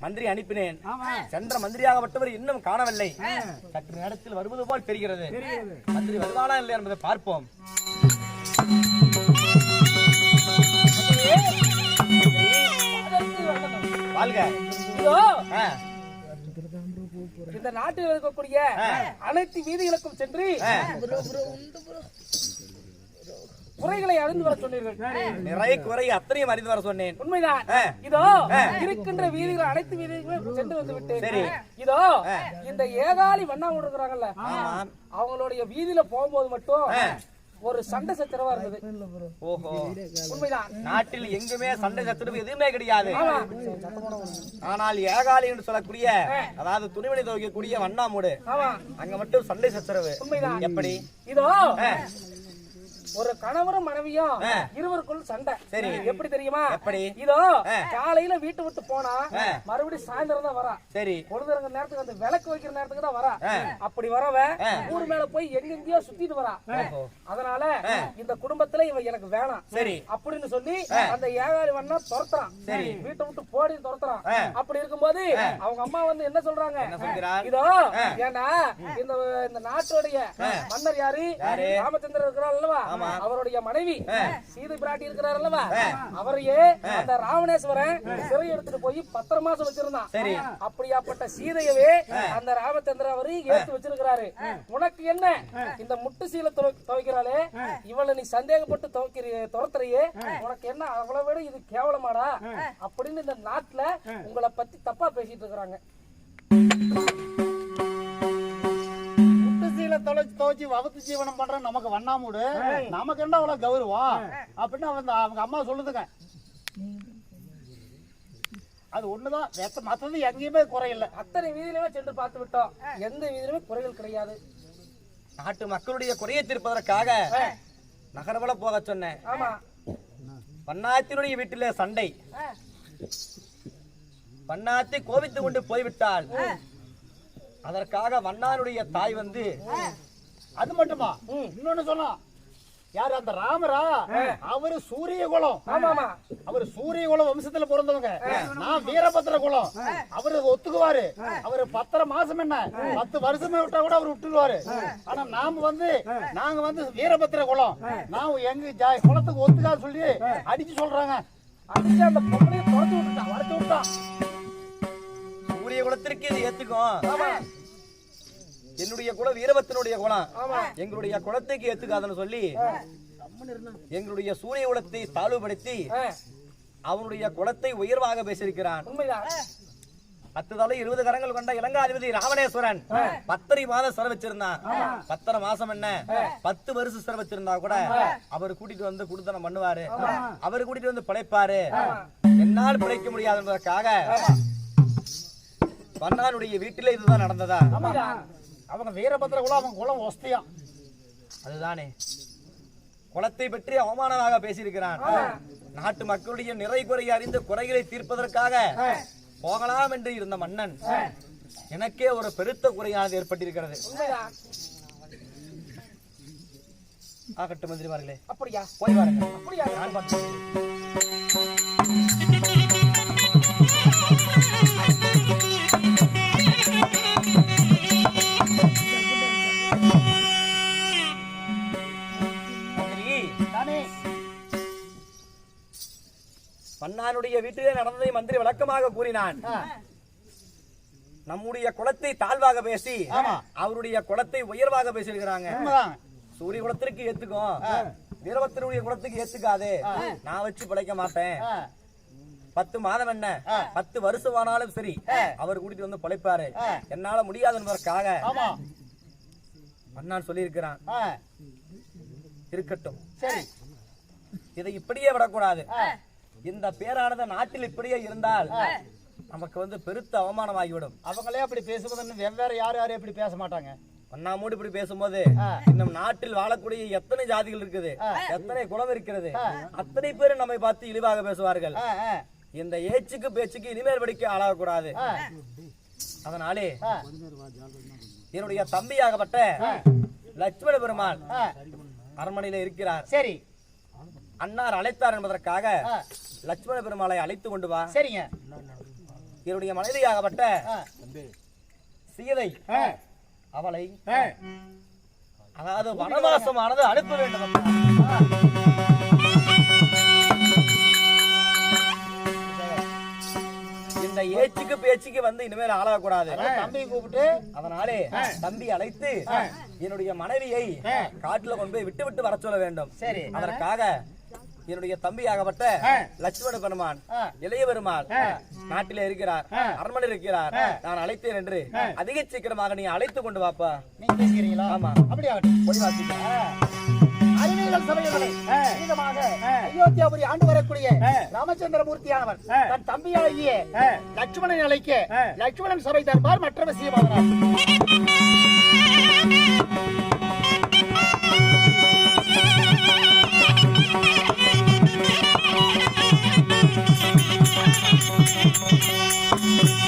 மந்திரி அனுப்பினேன். சென்ற மந்திரியாகப்பட்டவர் இன்னும் காணவில்லை. சற்று நேரத்தில் வருவது போல் தெரிகிறது. மந்திரி வருவானா இல்லை என்பதை பார்ப்போம். வாழ்க. இதோ ஆ, இந்த நாட்டில் இருக்கக்கூடிய அனைத்து வீதிகளுக்கும் சென்று குறைகளை அறிந்து வர சொன்னீர்கள். நிறைய குறை அத்தனையும் அறிந்து வர சொன்னேன். உண்மைதான். இதோ இருக்கின்ற வீதிகள் அனைத்து வீதிகளும் சென்று வந்து. விட்டேன். இதோ இந்த ஏகாலி வண்ணா இருக்கிறாங்கல்ல ஆமாம் அவங்களுடைய வீதியில போகும்போது மட்டும் ஒரு சண்டை சச்சரவா இருந்தது. ஓஹோ. உண்மைதான். நாட்டில் எங்குமே சண்டை சத்துருவு எதுவுமே கிடையாது. ஆனால் ஏகாலி என்று சொல்லக்கூடிய அதாவது துணிமணி துவைக்கக்கூடிய வண்ணாமூடு. அங்க மட்டும் சண்டை சச்சரவு. உண்மைதான். எப்படி? இதோ ஒரு கணவரும் மனைவியும். இருவருக்குள் சண்டை சரி. எப்படி தெரியுமா எப்படி? இதோ. காலையில வீட்டு விட்டு போனா. மறுபடியும் சாயந்தரம் தான் வரா சரி பொழுதுறங்க நேரத்துக்கு அந்த விளக்கு வைக்கிற நேரத்துக்கு தான் வரா. அப்படி வரவ. ஊர் மேல போய் எங்கெங்கயோ சுத்திட்டு வரா. அதனால இந்த குடும்பத்துல இவ எனக்கு வேணாம் சரி அப்படின்னு சொல்லி அந்த ஏகாரி வண்ணா துரத்துறான் சரி. வீட்டை விட்டு போடி துரத்துறான். அப்படி இருக்கும்போது அவங்க அம்மா வந்து என்ன சொல்றாங்க இதோ ஏன்னா இந்த இந்த நாட்டுடைய மன்னர் யாரு? ராமச்சந்திரன் இருக்கிறார் அல்லவா. அவருடைய மனைவி சீதை பிராட்டி இருக்கிறார் அல்லவா? அவரையே அந்த ராவணேஸ்வரன் சிறை எடுத்துட்டு போய் பத்திர மாசம் வச்சிருந்தான். சரி. அப்படியாப்பட்ட சீதையவே அந்த ராமச்சந்திரன் அவரு எடுத்து வச்சிருக்கிறாரு. உனக்கு என்ன? இந்த முட்டு சீலை துவை- துவைக்கிறாளே இவளை நீ சந்தேகப்பட்டு துவைக்கிற துரத்துறையே. உனக்கு என்ன? அவ்வளவு விட இது கேவலமாடா? அப்படின்னு இந்த நாட்டுல உங்களை பத்தி தப்பா பேசிட்டு இருக்கிறாங்க. துவைச்சு வகுத்து ஜீவனம் பண்ற நமக்கு வண்ணாமூடு. நமக்கு என்ன அவ்வளவு கௌரவம்? அப்படின்னு அவங்க அவங்க அம்மா சொல்லுதுங்க. அது ஒண்ணுதான். வெத்த மத்தது எங்கேயுமே குறையில்லை. அத்தனை வீதியிலுமே சென்று பார்த்து விட்டோம். எந்த வீதியிலுமே குறைகள் கிடையாது. நாட்டு மக்களுடைய குறையை தீர்ப்பதற்காக நகர்வல போக சொன்னேன். ஆமா. பன்னாத்தினுடைய வீட்டிலே சண்டை. பன்னாத்தி கோபித்து கொண்டு போய்விட்டால் அதற்காக வண்ணானுடைய தாய் வந்து அது மட்டுமா? இன்னொன்னு சொன்னோம் யார் அந்த ராமரா? அவரு சூரிய குலம் ஆமாமா அவர் சூரிய குலம் வம்சத்துல பிறந்தவங்க. நான் வீரபத்திர குலம். அவரு ஒத்துக்குவாரு. அவரு பத்தரை மாசம் என்ன? பத்து வருஷமே விட்டா கூட அவர் விட்டுருவாரு. ஆனா நாம வந்து நாங்க வந்து வீரபத்திர குலம். நான் எங்க குலத்துக்கு ஒத்துக்காது சொல்லி அடிச்சு சொல்றாங்க. அடிச்சு அந்த பொம்பளையை துரத்து விட்டுட்டான் வரத்து விட்டான் சூரிய குலத்திற்கு இது ஏத்துக்கும். என்னுடைய குலம் வீரபத்தினுடைய குலம் எங்களுடைய குலத்துக்கு ஏத்துக்காதுன்னு சொல்லி எங்களுடைய சூரிய குலத்தை தாழ்வுபடுத்தி அவனுடைய குலத்தை உயர்வாக பேசியிருக்கிறான். பத்து தலை இருபது கரங்கள் கொண்ட இலங்காதிபதி ராவணேஸ்வரன் பத்தரை மாதம் சிறை வச்சிருந்தான். பத்தரை மாசம் என்ன? பத்து வருஷம் சிறை வச்சிருந்தா கூட அவர் கூட்டிட்டு வந்து குடுத்தனம் பண்ணுவாரு. அவர் கூட்டிட்டு வந்து பிழைப்பாரு. என்னால் பிழைக்க முடியாது என்பதற்காக வண்ணானுடைய வீட்டிலே இதுதான் நடந்ததா? அவங்க வீரபத்திர குலம் அவங்க குலம் ஒஸ்தியம். அதுதானே. குலத்தை பற்றி அவமானமாக பேசியிருக்கிறான். நாட்டு மக்களுடைய நிறை குறையை அறிந்து குறைகளை தீர்ப்பதற்காக போகலாம் என்று இருந்த மன்னன். எனக்கே ஒரு பெருத்த குறையானது ஏற்பட்டிருக்கிறது. ஆகட்டும் மந்திரிமார்களே. அப்படியா? போய் வாருங்க அப்படியா? நான் பார்த்து மன்னானுடைய வீட்டிலே நடந்ததை மந்திரி விளக்கமாக கூறினான். நம்முடைய குலத்தை தாழ்வாக பேசி. அவருடைய குலத்தை உயர்வாக பேசியிருக்கிறாங்க. சூரிய குலத்திற்கு ஏத்துக்கும் வீரபத்திரனுடைய குலத்துக்கு ஏத்துக்காது. நான் வச்சு பிழைக்க மாட்டேன். பத்து மாதம் என்ன? பத்து வருஷம் ஆனாலும் சரி அவர் கூட்டிட்டு வந்து பிழைப்பாரு. என்னால முடியாது என்பதற்காக மன்னான் சொல்லியிருக்கிறான். இருக்கட்டும். சரி. இதை இப்படியே விடக்கூடாது. இந்த பேரானது நாட்டில் இப்படியே இருந்தால் நமக்கு வந்து பெருத்த அவமானமாகிவிடும். அவங்களே அப்படி பேசுவதுன்னு வெவ்வேறு யார் யாரும் எப்படி பேச மாட்டாங்க? அண்ணாமூடு இப்படி பேசும்போது இன்னும் நாட்டில் வாழக்கூடிய எத்தனை ஜாதிகள் இருக்குது? எத்தனை குலம் இருக்கிறது? அத்தனை பேர் நம்மை பார்த்து இழிவாக பேசுவார்கள். இந்த ஏச்சுக்கு பேச்சுக்கு இனிமேல் படிக்க ஆளாகக்கூடாது. அதனாலே என்னுடைய தம்பியாகப்பட்ட லட்சுமண பெருமாள். அரண்மனையில இருக்கிறார். சரி. அன்னார் அழைத்தார் என்பதற்காக. லட்சுமண பெருமாளை அழைத்து கொண்டு வா சரிங்க என்னுடைய மனைவியாகப்பட்ட. சீதை. அவளை. அதாவது வனவாசமானது அனுப்ப வேண்டும் ஏச்சுக்கு பேச்சுக்கு வந்து இனிமேல் ஆளாகக்கூடாது. தம்பியை கூப்பிட்டு அதனாலே தம்பி அழைத்து என்னுடைய மனைவியை காட்டுல கொண்டு போய் விட்டு விட்டு வர சொல்ல வேண்டும். சரி. அதற்காக என்னுடைய தம்பியாகப்பட்ட லட்சுமண பெருமான். இளைய பெருமாள் நாட்டிலே இருக்கிறார் அரண்மனை இருக்கிறார். நான் அழைத்தேன் என்று அதிக சீக்கிரமாக நீ அழைத்து கொண்டு வாப்பா. நீங்க ஆமா. அப்படி ஆகட்டும் போய் வாசிக்க அறிவியல் சபைகளை புனிதமாக அயோத்தியாபுரி ஆண்டு வரக்கூடிய ராமச்சந்திரமூர்த்தியானவர் தன் தம்பியாகிய லட்சுமணன் அழைக்க லட்சுமணன் சபை தர்பார் மற்ற விஷயமாகிறார் ஆ.